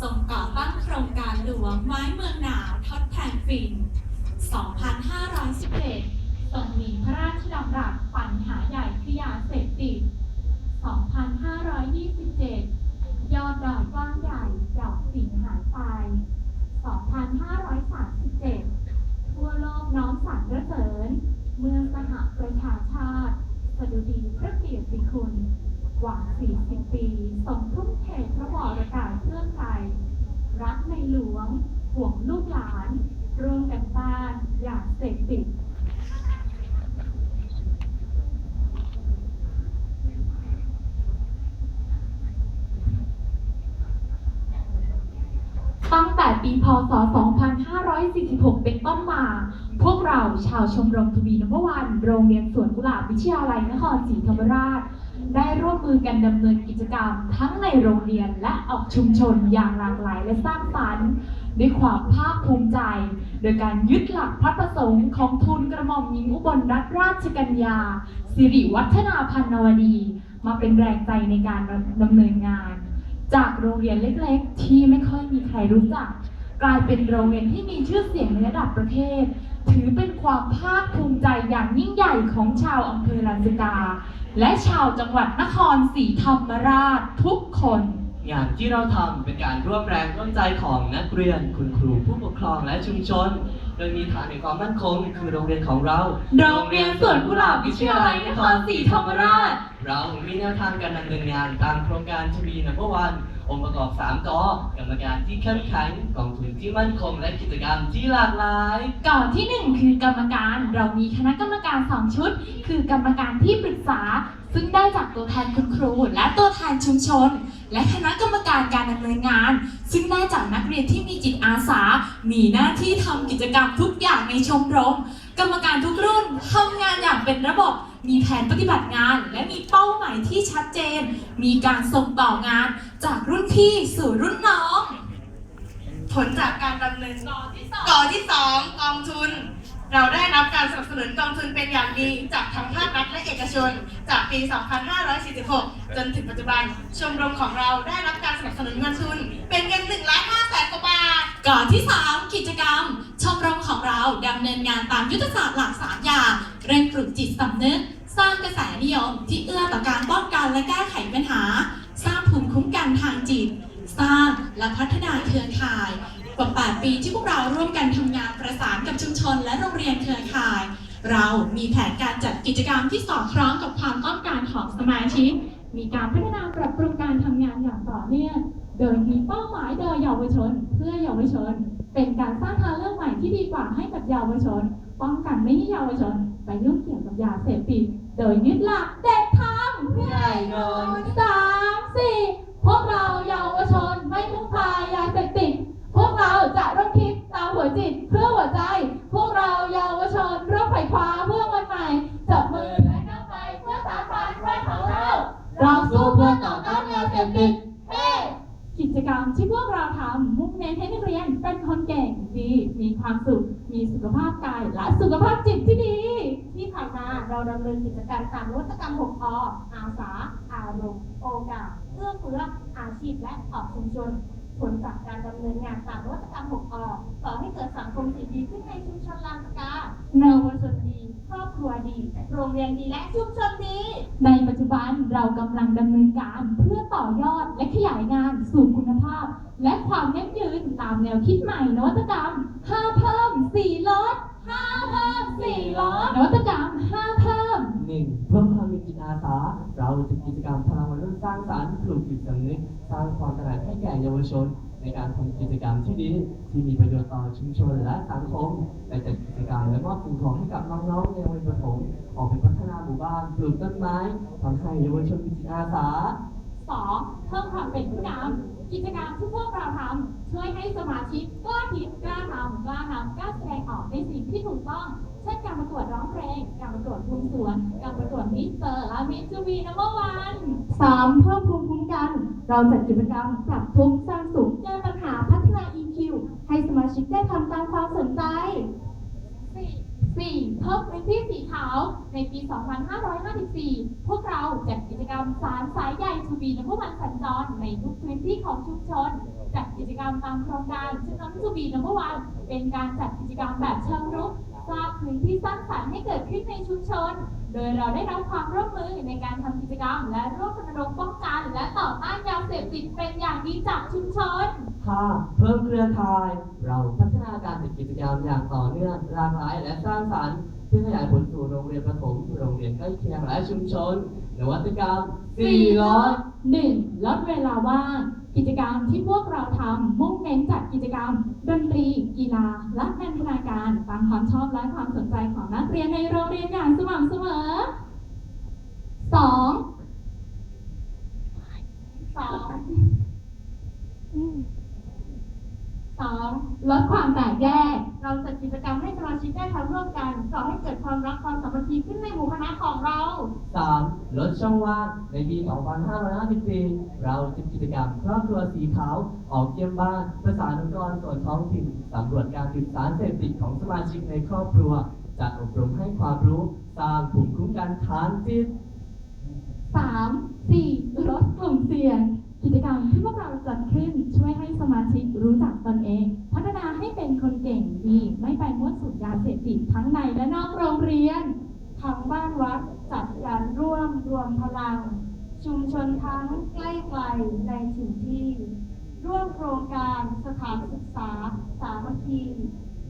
ส่งก่อตั้งโครงการหลวงไม้เมืองหนาวทดแทนฟิน2511 ส่งมีพระราชดำรัสปัญหาใหญ่คือยาเสพติด 2527 ยอดดอยกว้างใหญ่ดอกสิ่งหายไป 2537 ทั่วโลกน้อมสรรเสริญ เมืองสหประชาชาติสดุดีพระเกียรติคุณ กว่า 40 ปีทรงทุ่มเทพระวรกายเพื่อไทย รักในหลวง ห่วงลูกหลานร่วมกันต้านอย่าเสพติดตั้งแต่ปีพศ 2546 เป็นต้นมา พวกเราชาวชมรมทวีนพวัน โรงเรียนสวนกุหลาบวิทยาลัยนครศรีธรรมราช ได้ร่วมมือกันดำเนินกิจกรรม ทั้งในโรงเรียนและออกชุมชนอย่างหลากหลายและสร้างสรรค์ ด้วยความภาคภูมิใจ โดยการยึดหลักพระประสงค์ของทุนกระหม่อมหญิงอุบลรัตนราชกัญญา สิริวัฒนาพันนวดี มาเป็นแรงใจในการดำเนินงาน จากโรงเรียนเล็กๆ ที่ไม่ค่อยมีใครรู้จัก กลายเป็นโรงเรียนที่มีชื่อเสียงในระดับประเทศ ถือเป็นความภาคภูมิใจอย่างยิ่งใหญ่ของชาวอำเภอลานสกา และชาวจังหวัดนครศรีธรรมราชทุกคน งานที่เราทำเป็นการร่วมแรงร่วมใจของนักเรียนคุณครูผู้ปกครองและชุมชน โดยมีฐานในความมั่นคงคือโรงเรียนของเราโรงเรียนสวนกุหลาบวิทยาลัยนครศรีธรรมราช เรามีแนวทางการดำเนินงานตามโครงการทวีนัมวันองค์ประกอบ3กกรรมการที่เข้มแข็งกองทุนที่มั่นคงและกิจกรรมที่หลากหลายก่อนที่หนึ่งคือกรรมการเรามีคณะกรรมการสองชุด คือกรรมการที่ปรึกษา ซึ่งได้จากตัวแทนคุณครูและตัวแทนชุมชน และคณะกรรมการการดำเนินงาน ซึ่งได้จากนักเรียนที่มีจิตอาสา มีหน้าที่ทำกิจกรรมทุกอย่างในชมรม กรรมการทุกรุ่นทำงานอย่างเป็นระบบ มีแผนปฏิบัติงาน และมีเป้าหมายที่ชัดเจน มีการส่งต่องานจากรุ่นพี่สู่รุ่นน้อง ผลจากการดำเนินก่อที่สองกองทุน เราได้รับการสนับสนุนกองทุนเป็นอย่างดีจากทั้งภาครัฐและเอกชน จากปี 2546 จนถึงปัจจุบัน ชมรมของเราได้รับการสนับสนุนเงินทุน เป็นเงิน1ล้าน5แสนกว่าบาท ก่อนที่ 3 กิจกรรม ชมรมของเราดำเนินงานตามยุทธศาสตร์หลัก3อย่างเร่งปลุกจิตสำนึก สร้างกระแสนิยมที่เอื้อต่อการป้องกันและแก้ไขปัญหา สร้างภูมิคุ้มกันทางจิต สร้างและพัฒนาเครือข่าย กว่า 8 ปีที่พวกเราร่วมกันทำงานประสานกับชุมชนและโรงเรียนเครือข่าย เรามีแผนการจัดกิจกรรมที่สอดคล้องกับความต้องการของสมาชิก มีการพัฒนาปรับปรุงการทำงานอย่างต่อเนื่องโดยมีเป้าหมายโดยเยาวชน เพื่อเยาวชน เป็นการสร้างทางเลือกใหม่ที่ดีกว่าให้กับเยาวชน ป้องกันไม่ให้เยาวชน ไปยุ่งเกี่ยวกับยาเสพติด โดยยึดหลักเด็กทำง่ายนอนสา กิจกรรมที่พวกเราทำมุ่งเน้นให้นักเรียนเป็นคนเก่งดี มีความสุข มีสุขภาพกาย และสุขภาพจิตที่ดี ที่ผ่านมาเราดำเนินกิจการมตามนวัตกรรม 6 อ อาสา อารมณ์ โอกาสเอื้อเฟื้อ อาชีพและออกชุมชน ผลจากการดำเนินงานตามนวัตกรรม 6 อก่อให้เกิดสังคมที่ดีขึ้นในชุมชนลานสกาเยาวชนดี ครอบครัวดี โรงเรียนดีและชุมชนดีใน เรากำลังดำเนินการเพื่อต่อยอดและขยายงานสู่คุณภาพ และความยั่งยืนตามแนวคิดใหม่นวัตกรรม 5 เพิ่ม 4 ลด 5 เพิ่ม 4 ลด นวัตกรรม 5 เพิ่ม 1 เพิ่มความมีจิตอาสา เราจะกิจกรรมพลังวัยรุ่นสร้างสรรค์ปลูกจิตสำนึกสร้างความตระหนักให้แก่เยาวชน ในการทำกิจกรรมที่ดีที่มีประโยชน์ต่อชุมชนและสังคมและจัดกิจกรรมและมอบสิ่งของให้กับน้องๆในวัยประถมออกไปพัฒนาหมู่บ้านปลูกต้นไม้ทำให้เยาวชนมีจิตอาสา 2. เพิ่มความเป็นผู้นำกิจกรรมที่พวกเราทำช่วยให้สมาชิกกล้าคิดกล้าทำกล้านำกล้าแสดงออกในสิ่งที่ถูกต้อง เช่นการประกวดร้องเพลง การประกวดภูมิสวน การประกวดมิสเตอร์และมิสจูวีนัมเบอร์วัน 3. เพิ่มภูมิคุ้มกัน เราจัดกิจกรรมปรับทุก ทำตามความสนใจ 4. 4. เพิ่มพื้นที่สีขาว ในปี 2554 พวกเราจัดกิจกรรมสารสายใยทูบีน้ำมันสัญจรในทุกพื้นที่ของชุมชน จัดกิจกรรมตามโครงการชุมน้ำทูบีน้ำมันเป็นการจัดกิจกรรมแบบเชิงรุก สร้างพื้นที่สร้างสรรค์ให้เกิดขึ้นในชุมชน โดยเราได้รับความร่วมมือในการทำกิจกรรม และร่วมรณรงค์ป้องกัน และต่อต้านยาเสพติดเป็นอย่างดีจากชุมชน ค่ะ เพิ่มเครือข่าย เราพัฒนาการจัดกิจกรรมอย่างต่อเนื่องหลากหลายและสร้างสรรค์ เพื่อขยายผลสู่โรงเรียนประถมโรงเรียนใกล้เคียงและชุมชนนวัตกรรม4ล้อ 1. ลดเวลาว่าง กิจกรรมที่พวกเราทำมุ่งเน้นจัดกิจกรรม ดนตรี กีฬา และนันทนาการตามความชอบและความสนใจของนักเรียนในโรงเรียนอย่างสม่ำเสมอ 2. สองสองลดความแตกแยก เราจัดกิจกรรมให้สมาชิกได้ทำร่วมกันก่อให้เกิดความรักความสามัคคีขึ้นในหมู่คณะของเรา 3. ลดช่องว่างในปี 2554 เราจัดกิจกรรมครอบครัวสีขาว ออกเยี่ยมบ้านประสานองค์กรส่วนท้องถิ่นสำรวจการติดสารเสพติดของสมาชิกในครอบครัวจัดอบรมให้ความรู้สร้างภูมิคุ้มกันทางจิต 3. 4. ลดกลุ่มเสี่ยง กิจกรรมที่พวกเราจัดขึ้น สุดยาเสพติดทั้งในและนอกโรงเรียน ทั้งบ้านวัดจัดการร่วมรวมพลัง ชุมชนทั้งใกล้ไกลในถิ่นที่ ร่วมโครงการสถานศึกษา สามัคคี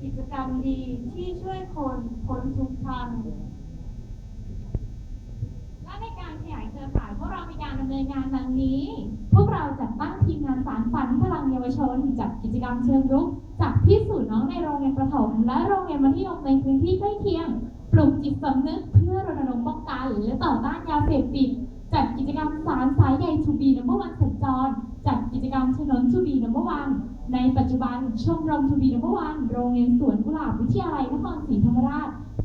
กิจกรรมดีที่ช่วยคนพ้นทุกข์ทันและใน การขยายเครือข่ายพวกเรามีการดำเนินงานดังนี้ พวกเราจัดตั้งทีมงานสารฝันพลังเยาวชนจัดกิจกรรมเชิงรุกจากที่สู่น้องในโรงเรียนประถม และโรงเรียนมัธยมในพื้นที่ใกล้เคียง ปลุกจิตสำนึกเพื่อรณรงค์ป้องกันและต่อต้านยาเสพติดจัดกิจกรรมสารสายใยทูบีนัมเบอร์วันสัญจร จัดกิจกรรมถนนทูบีนัมเบอร์วันในปัจจุบันชมรมทูบีนัมเบอร์วันโรงเรียนสวนกุหลาบวิทยาลัยนครศรีธรรมราช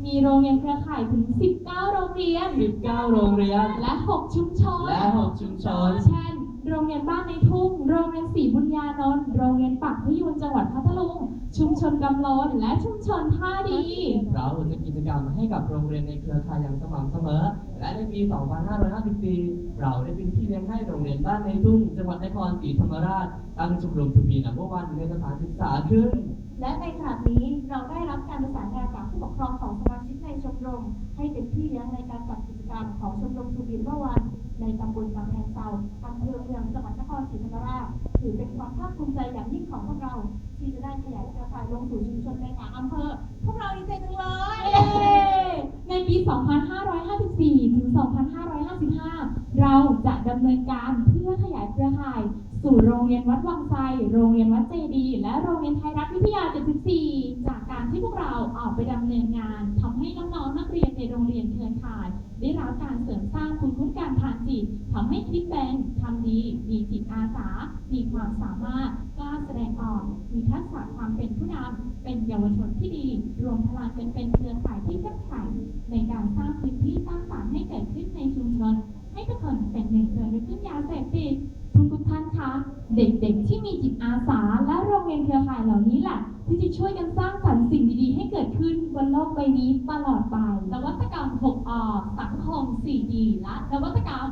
มีโรงเรียนเครือข่ายถึง 19 โรงเรียน 19 โรงเรียน และ 6 ชุมชน และ 6 ชุมชน เช่น โรงเรียนบ้านในทุ่ง โรงเรียนศรีบุญญานนท์ โรงเรียนปักพยูนจังหวัดพัทลุง ชุมชนกำลนและชุมชนท่าดีเราจะกิจกรรมให้กับโรงเรียนในเครือข่ายอย่างสม่ำเสมอ และในปี 2554 เราได้เป็นพี่เลี้ยงให้โรงเรียนบ้านในทุ่ง จังหวัดนครศรีธรรมราช ตั้งชมรมทูบีนัมเบอร์วันในสถานศึกษาขึ้น และในขณะนี้เราได้รับการประสานงานจาก ผู้ปกครองของสมาชิกในชมรม ให้เป็นพี่เลี้ยงในการจัดกิจกรรมของชมรมทูบินเมื่อวันในตำบลกำแพงเซาอำเภอเมืองจังหวัดนครศรีธรรมราชถือเป็นความภาคภูมิใจอย่างยิ่งของพวกเรา ที่จะได้ขยายเครือข่ายลงสู่ชุมชนในต่าอำเภอ พวกเราดีใจจังเลย เย้ในปี 2554 ถึง 2555 เราจะดำเนินการเพื่อขยายเครือ ข่าย สู่โรงเรียนวัดวังไซโรงเรียนวัดเจดี และโรงเรียนไทยรัฐวิทยา 74 จากการที่พวกเราออกไปดำเนินงานทำให้น้องๆนักเรียนในโรงเรียนเครือข่าย ได้รับการเสริมสร้างภูมิคุ้มกันทางจิตทำให้คิดเป็นทำดี มีจิตอาสา มีความสามารถกล้าแสดงออก มีทักษะความเป็นผู้นำเป็นเยาวชนที่ดี รวมพลังกันเป็นเครือข่าย ใบนี้ตลอดไปนวัตกรรม6อสังคม 4D และนวัตกรรม